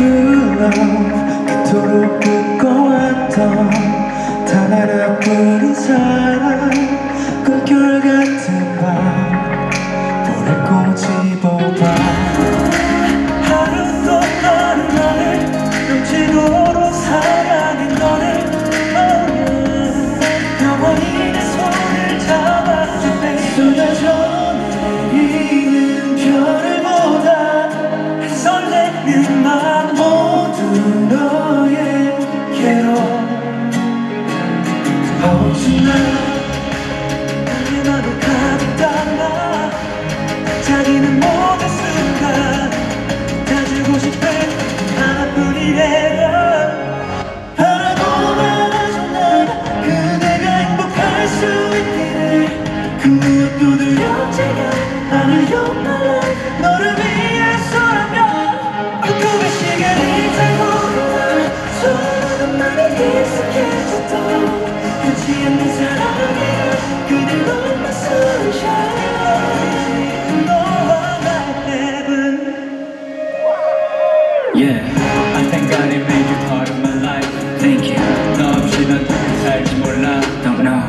love 그토록 꿈꿔왔던 단 하나뿐인 사랑 꿈결 같은 밤 불을 꼬집어봐 하루 또 너를 넘치도록 사랑해 너를 oh, 영원히 내 손을 잡아줘 쏟아져 내리는 별보다 설레는 마 Yeah, I thank God it made you part of my life. Thank you. 너 없이 난 어떻게 살지 몰라. Don't know.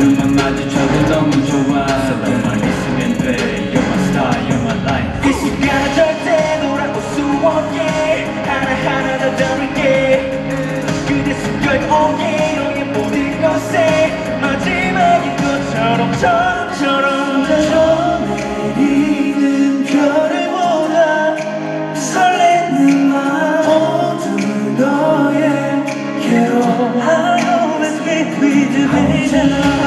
눈만 마주쳐도 너무 좋아. 너만 있으면 돼. You're my star, you're my life. 이 순간 절대 돌아올 수 없게 하나하나 다 다를게 그대 숨결 오게 너의 모든 것에 마지막인 것처럼 처럼처럼 tell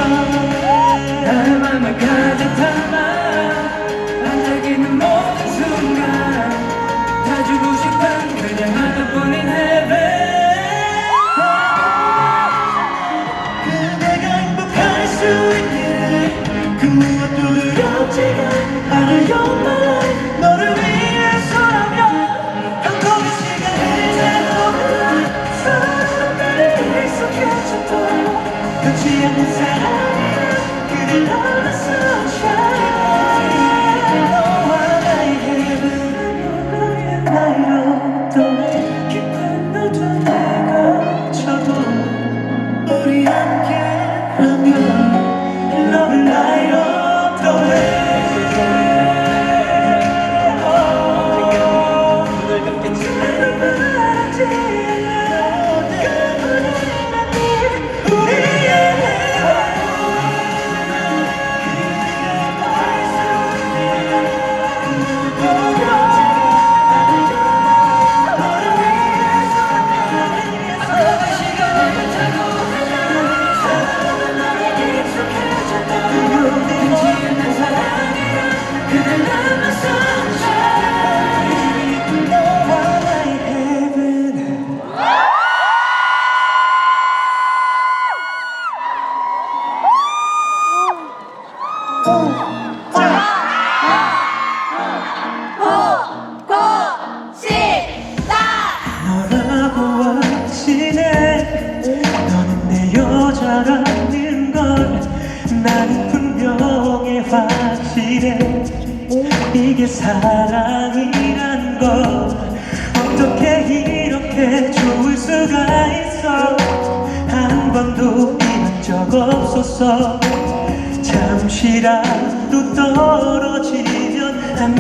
이게 사랑이란 걸 어떻게 이렇게 좋을 수가 있어? 한 번도 이런 적 없었어. 잠시라도 떨어지면 난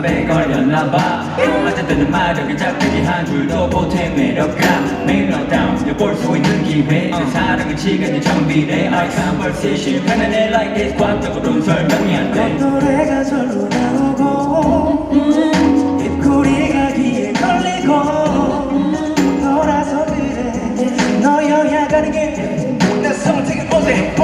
마음에 걸렸나봐. 어쨌든 마력이 잡히기 한 줄도 보태 매력감. 매일 너다운 엿볼 수 있는 기회. 내 사랑은 시간이 정비래 I conversation 편안해 like this. 과학적으로는 설명이 안돼. 노래가 절로 나오고 입꼬리가 귀에 걸리고 너라서 그래 너여야 가는 게내 성을 되게 오늘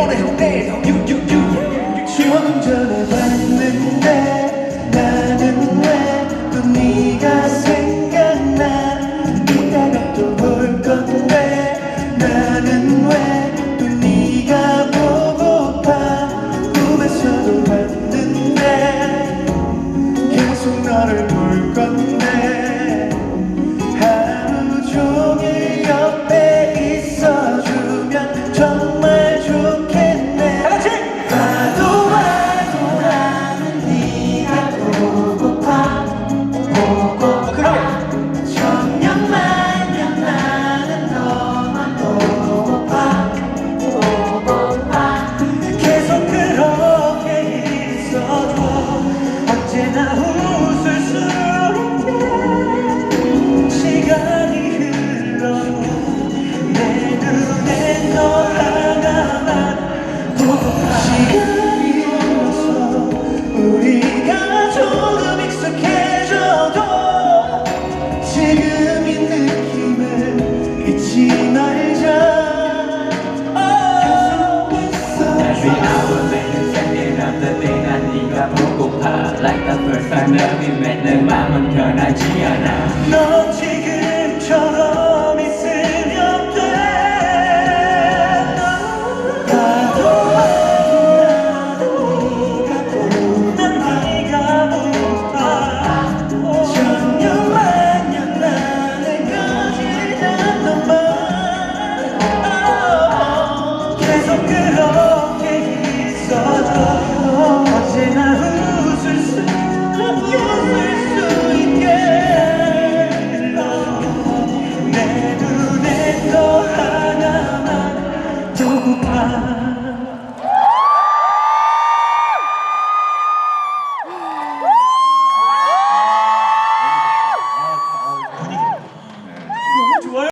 like the first time that we met 내 맘은 변하지 않아 넌 지금